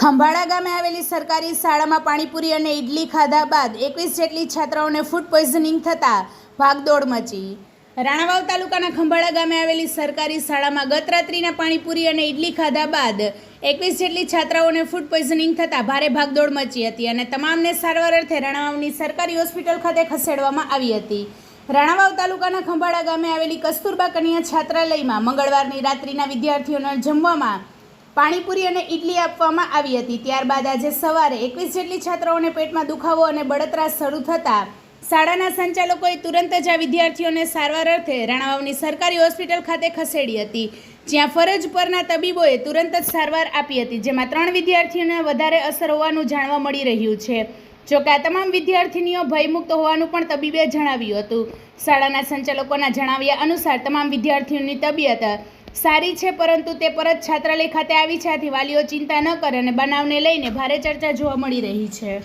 ખંભાળા ગામે આવેલી સરકારી શાળામાં પાણીપુરી અને ઇડલી ખાધા બાદ એકવીસ જેટલી છાત્રાઓને ફૂડ પોઈઝનિંગ થતાં ભાગદોડ મચી. રાણાવાવ તાલુકાના ખંભાળા ગામે આવેલી સરકારી શાળામાં ગત રાત્રિના પાણીપુરી અને ઇડલી ખાધા બાદ એકવીસ જેટલી છાત્રાઓને ફૂડ પોઈઝનિંગ થતાં ભારે ભાગદોડ મચી હતી અને તમામને સારવાર અર્થે રાણાવાવની સરકારી હોસ્પિટલ ખાતે ખસેડવામાં આવી હતી. રાણાવાવ તાલુકાના ખંભાળા ગામે આવેલી કસ્તુરબા કન્યા છાત્રાલયમાં મંગળવારની રાત્રિના વિદ્યાર્થીઓને જમવામાં પાણીપુરી અને ઇડલી આપવામાં આવી હતી. ત્યારબાદ આજે સવારે એકવીસ જેટલી છાત્રાઓને પેટમાં દુખાવો અને બળતરા શરૂ થતાં શાળાના સંચાલકોએ તુરંત જ આ વિદ્યાર્થીઓને સારવાર અર્થે રાણાવાવની સરકારી હોસ્પિટલ ખાતે ખસેડી હતી. જ્યાં ફરજ પરના તબીબોએ તુરંત જ સારવાર આપી હતી, જેમાં ત્રણ વિદ્યાર્થીઓને વધારે અસર હોવાનું જાણવા મળી રહ્યું છે. જોકે આ તમામ વિદ્યાર્થીનીઓ ભયમુક્ત હોવાનું પણ તબીબે જણાવ્યું હતું. શાળાના સંચાલકોના જણાવ્યા અનુસાર તમામ વિદ્યાર્થીઓની તબિયત સારી છે, પરંતુ તે પરત છાત્રાલય ખાતે આવી છે. આથી વાલીઓ ચિંતા ન કરે અને બનાવને લઈને ભારે ચર્ચા જોવા મળી રહી છે.